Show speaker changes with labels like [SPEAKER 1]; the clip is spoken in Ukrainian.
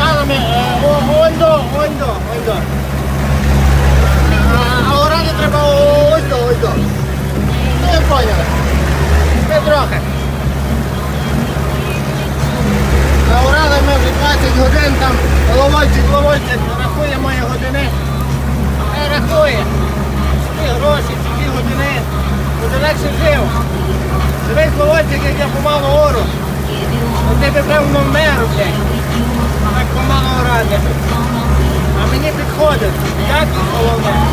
[SPEAKER 1] е, онь до, онь до. А, а орати треба до. Ну, ви поняли. Ми трохи. Наурали ми вже 20 годин там, головойчик, головойчик, рахує мої години. Не рахує. Ці гроші, ці години. Буде легше жив. Дивись, головойчик, як я помалу ору. Ну ти би певно меру, помалу орати. А мені підходить. Якість головне.